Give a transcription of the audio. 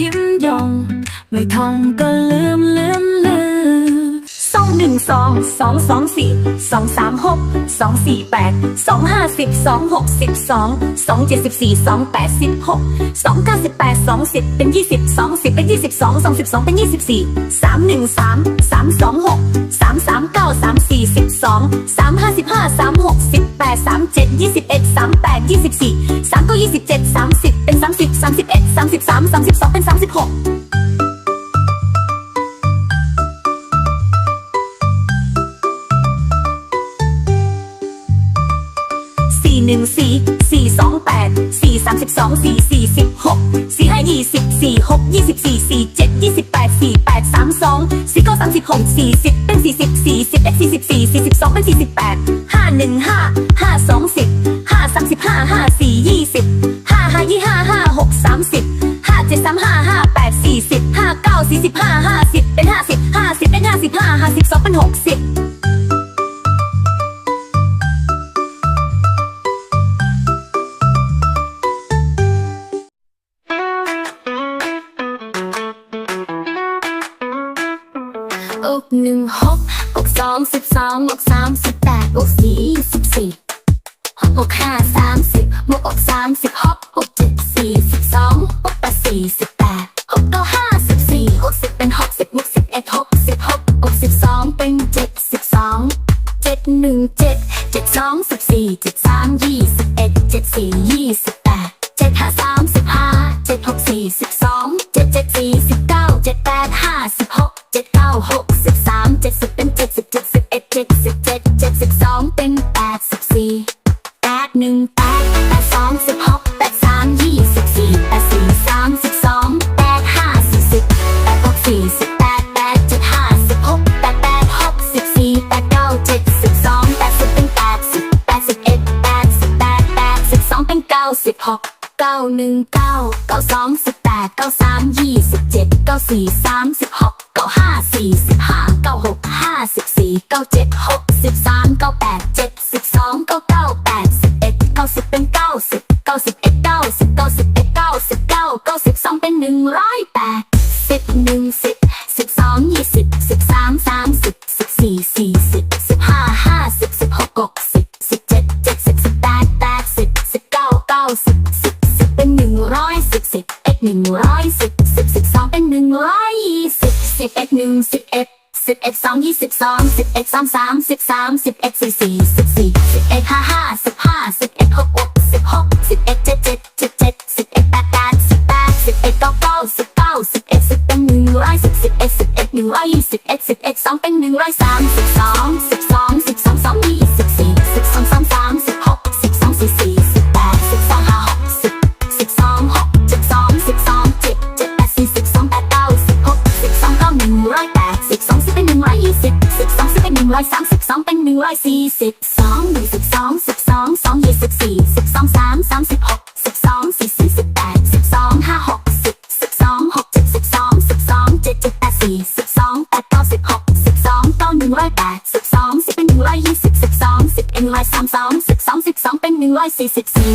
ยิ้มยอง ไม่ท่องก็ลืมลืมลืมสองหนึ่งสองสองสองสี่สองสามหกสองสี่แปดสองห้าสิบสองหกสิบสองสองเจ็ดสิบสี่สองแปดสิบหกสองเก้าสิบแปดสองสิบเป็นยี่สิบสองสิบเป็นยี่สิบสองสองสิบสองเป็นยี่สิบสี่สามหนึ่งสามสามสองหกสามสามเก้าสามสี่สิบสองสามห้าสิบห้าสามหกสิบแปดสามเจ็ดยี่สิบเอ็ดสามแปดยี่สิบสี่สามเก้ายี่สิบเจ็ดสามสิบเป็นสามสิบสามสิบามสิบสามสามสิบสองเป็นสามสิบหกสี่หนึ่งสี่สี่สองแปดสี่สามสิบสองสี่สี่สิบหกสี่ห้ายี่สิบสี่หกยี่สิบสี่สี่เจ็ดยี่สิบแปดสี่แปดสามสองสี่เก้าสามสิบหกสี่สิบเป็นสี่สิบสี่สิบเอ็ดสี่สิบสี่สี่สิบสองเป็นสี่สิบแปดห้าหนึ่งห้าห้าสองสิบ สี่สิบห้าห้าสิบเป็นห้าสิบห้าสิบเป็นห้าสิบห้าห้าสิบสองเป็นหกสิบอกหนึ่งหกอกสองสิบสองอกสามสิบแปดอกสี่สิบสี่อกห้าสามสิบวกอกสามสิบหก หนึ่งเจ็ดเจ็ดสองสิบสี่เจ็ดสามยี่สิบเอ็ดเจ็ดสี่ยี่สิบแปดเจ็ดห้าสามสิบห้าเจ็ดหกสี่สิบสองเจ็ดเจ็ดสี่สิบเก้าเจ็ดแปดห้าสิบหกเจ็ดเก้าหกสิบสามเจ็ดสิบเป็นเจ็ดสิบเจ็ดสิบเอ็ดเจ็ดสิบเจ็ดเจ็ดสิบสองเป็นแปดสิบสี่แปดหนึ่งแปดแปดสองสิบหก สิบหกเก้าหนึ่งเก้าเก้าสองสิบแปดเก้าสามยี่สิบเจ็ดเก้าสี่สามสิบหกเก้าห้าสี่สิบห้าเก้าหกห้าสิบสี่เก้าเจ็ดหกสิบสามเก้าแปดเจ็ดสิบสองเก้าเก้าแปดสิบเอ็ดเก้าสิบเป็นเก้าสิบเก้าสิบเอ็ดเก้าสิบเก้าสิบเอ็ดเก้าสิบเก้าเก้าสิบสองเป็นหนึ่งร้อยแปดสิบหนึ่งสิบ สิบสิบสิบเป็นหนึ่งร้อยสิบสิบเอ็ดหนึ่งร้อยสิบสิบสิบสองเป็นหนึ่งร้อยยี่สิบสิบเอ็ดหนึ่งสิบเอ็ดสิบเอ็ดสองยี่สิบสองสิบเอ็ดสามสามสิบสามสิบเอ็ดสี่สี่สิบสี่สิบเอ็ดห้าห้าสิบห้าสิบเอ็ดหกหกสิบหกสิบเอ็ดเจ็ดเจ็ดเจ็ดเจ็ดสิบเอ็ดแปดแปดสิบแปดสิบเอ็ดเก้าเก้าสิบเก้าสิบเอ็ดสิบเป็นหนึ่งร้อยสิบสิบเอ็ดสิบเอ็ดหนึ่งร้อยยี่สิบเอ็ดสิบเอ็ดสองเป็นหนึ่งร้อยสามสิบสองสิบสองสิบสองสองยี่สิบสี่สิบ ร้อยสามสิบสองเป็นหนึ่งร้อยสี่สิบสองหนึ่งสิบสองสิบสองสองยี่สิบสี่สิบสองสามสามสิบหกสิบสองสี่สี่สิบแปดสิบสองห้าหกสิบสิบสองหกเจ็ดสิบสองสิบสองเจ็ดเจ็ดแปดสี่สิบสองแปดเก้าสิบหกสิบสองเก้าหนึ่งร้อยแปดสิบสองสิบเป็นหนึ่งร้อยยี่สิบสิบสองสิบเป็นร้อยสามสองสิบสองสิบสองเป็นหนึ่งร้อยสี่สิบสี่